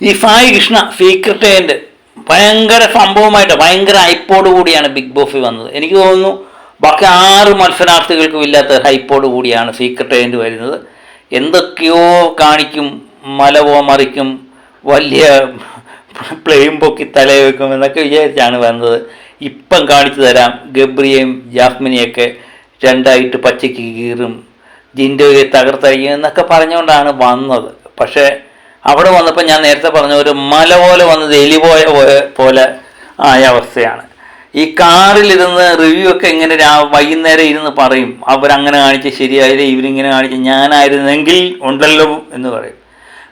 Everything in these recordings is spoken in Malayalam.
ഈ സായി കൃഷ്ണ സീക്രട്ടേന്റെ ഭയങ്കര സംഭവമായിട്ട് ഭയങ്കര ഹൈപ്പോട് കൂടിയാണ് ബിഗ് ബോസ് വന്നത്. എനിക്ക് തോന്നുന്നു ബാക്കി ആറ് മത്സരാർത്ഥികൾക്കും ഇല്ലാത്ത ഹൈപ്പോട് കൂടിയാണ് സീക്രട്ടേന്റ് വരുന്നത്. എന്തൊക്കെയോ കാണിക്കും മലവോ മറിക്കും വലിയ പ്ലെയിൻ പൊക്കി തലവെക്കും വെക്കും എന്നൊക്കെ വിചാരിച്ചാണ് വന്നത്. ഇപ്പം കാണിച്ചു തരാം ഗബ്രിയയും ജാസ്മിനെയൊക്കെ രണ്ടായിട്ട് പച്ചയ്ക്ക് കീറും ജിൻഡോയെ തകർത്തഴിയും എന്നൊക്കെ പറഞ്ഞുകൊണ്ടാണ് വന്നത്. പക്ഷേ അവിടെ വന്നപ്പോൾ ഞാൻ നേരത്തെ പറഞ്ഞ ഒരു മല പോലെ വന്നത് എലി പോയ പോലെ ആയ അവസ്ഥയാണ്. ഈ കാറിലിരുന്ന് റിവ്യൂ ഒക്കെ ഇങ്ങനെ രാ വൈകുന്നേരം ഇരുന്ന് പറയും. അവരങ്ങനെ കാണിച്ച് ശരിയായില്ല ഇവരിങ്ങനെ കാണിച്ച് ഞാനായിരുന്നെങ്കിൽ ഉണ്ടല്ലോ എന്ന് പറയും.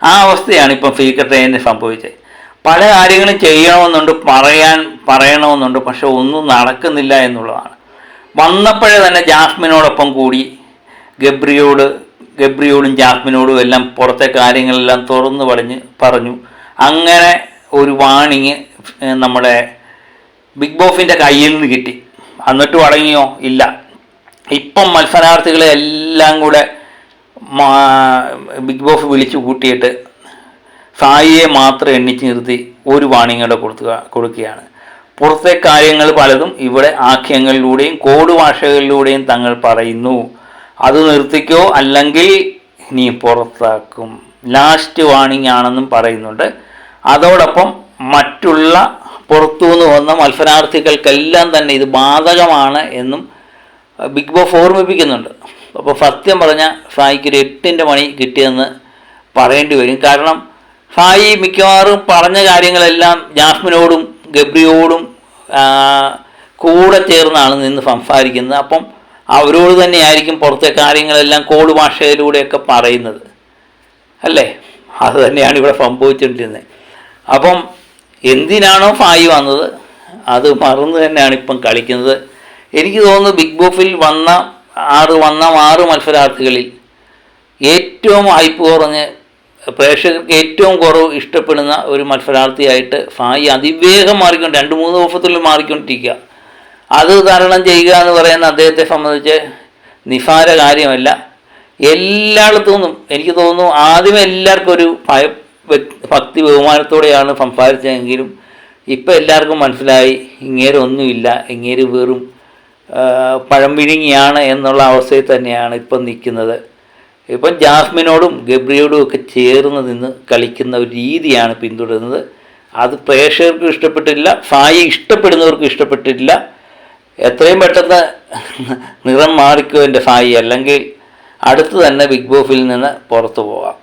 ആ അവസ്ഥയാണ് ഇപ്പം ഫീക്കർ ട്രെയിനിന് സംഭവിച്ചത്. പല കാര്യങ്ങളും ചെയ്യണമെന്നുണ്ട് പറയാൻ പറയണമെന്നുണ്ട് പക്ഷെ ഒന്നും നടക്കുന്നില്ല എന്നുള്ളതാണ്. വന്നപ്പോഴേ തന്നെ ജാസ്മിനോടൊപ്പം കൂടി ഗബ്രിയോട് ഗബ്രിയോടും ജാസ്മിനോടും എല്ലാം പുറത്തെ കാര്യങ്ങളെല്ലാം തുറന്നു പറഞ്ഞ് പറഞ്ഞു. അങ്ങനെ ഒരു വാണിങ് നമ്മുടെ ബിഗ് ബോസിന്റെ കയ്യിൽ നിന്ന് കിട്ടി. എന്നിട്ട് അടങ്ങിയോ? ഇല്ല. ഇപ്പം മത്സരാർത്ഥികളെ എല്ലാം കൂടെ ബിഗ് ബോസ് വിളിച്ചു കൂട്ടിയിട്ട് സായിയെ മാത്രം എണ്ണിച്ച് നിർത്തി ഒരു വാണിങ്ങോടെ കൊടുക്കുക കൊടുക്കുകയാണ്. പുറത്തെ കാര്യങ്ങൾ പലതും ഇവിടെ ആഖ്യങ്ങളിലൂടെയും കോഡ് ഭാഷകളിലൂടെയും തങ്ങൾ പറയുന്നു. അത് നിർത്തിക്കോ അല്ലെങ്കിൽ നീ പുറത്താക്കും. ലാസ്റ്റ് വാണിംഗ് ആണെന്നും പറയുന്നുണ്ട്. അതോടൊപ്പം മറ്റുള്ള പുറത്തുനിന്ന് വന്ന മത്സരാർത്ഥികൾക്കെല്ലാം തന്നെ ഇത് ബാധകമാണ് എന്നും ബിഗ് ബോസ് ഓർമ്മിപ്പിക്കുന്നുണ്ട്. അപ്പോൾ സത്യം പറഞ്ഞ സായിക്ക് ഒരു എട്ടിന്റെ മണി കിട്ടിയെന്ന് പറയേണ്ടി വരും. കാരണം സായി മിക്കവാറും പറഞ്ഞ കാര്യങ്ങളെല്ലാം ജാസ്മിനോടും ഗബ്രിയോടും കൂടെ ചേർന്നാണ് നിന്ന് സംസാരിക്കുന്നത്. അപ്പം അവരോട് തന്നെയായിരിക്കും പുറത്തെ കാര്യങ്ങളെല്ലാം കോഡ് ഭാഷയിലൂടെയൊക്കെ പറയുന്നത്. അല്ലേ? അത് തന്നെയാണ് ഇവിടെ സംഭവിച്ചുകൊണ്ടിരുന്നത് അപ്പം എന്തിനാണോ ഫായി വന്നത്? അത് മറന്ന് തന്നെയാണ് ഇപ്പം കളിക്കുന്നത്. എനിക്ക് തോന്നുന്നു ബിഗ് ബോസിൽ വന്ന ആറ് വന്ന ആറ് മത്സരാർത്ഥികളിൽ ഏറ്റവും ഹൈപ്പ് കുറഞ്ഞ് പ്രേക്ഷകർക്ക് ഏറ്റവും കുറവ് ഇഷ്ടപ്പെടുന്ന ഒരു മത്സരാർത്ഥിയായിട്ട് ഫായി അതിവേഗം മാറിക്കൊണ്ട് രണ്ട് മൂന്ന് ദിവസത്തിൽ മാറിക്കൊണ്ടിരിക്കുക. അത് തരണം ചെയ്യുക എന്ന് പറയുന്ന അദ്ദേഹത്തെ സംബന്ധിച്ച് നിസാര കാര്യമല്ല. എല്ലായിടത്തുനിന്നും എനിക്ക് തോന്നുന്നു ആദ്യം എല്ലാവർക്കും ഒരു ഭയ ഭക്തി ബഹുമാനത്തോടെയാണ് സംസാരിച്ചതെങ്കിലും ഇപ്പം എല്ലാവർക്കും മനസ്സിലായി ഇങ്ങേരെ ഒന്നുമില്ല ഇങ്ങേര് വെറും ആ, പഴം വിഴുങ്ങിയാണ് എന്നുള്ള അവസ്ഥയിൽ തന്നെയാണ് ഇപ്പം നിൽക്കുന്നത്. ഇപ്പം ജാസ്മിനോടും ഗബ്രിയോടും ഒക്കെ ചേർന്ന് നിന്ന് കളിക്കുന്ന ഒരു രീതിയാണ് പിന്തുടരുന്നത്. അത് പ്രേക്ഷകർക്കും ഇഷ്ടപ്പെട്ടില്ല ഫായി ഇഷ്ടപ്പെടുന്നവർക്കും ഇഷ്ടപ്പെട്ടില്ല എത്രയും പെട്ടെന്ന് നിറം മാറിക്കോ എന്റെ ഫായി അല്ലെങ്കിൽ അടുത്ത് തന്നെ ബിഗ് ബോസിൽ നിന്ന് പുറത്തു പോകാം.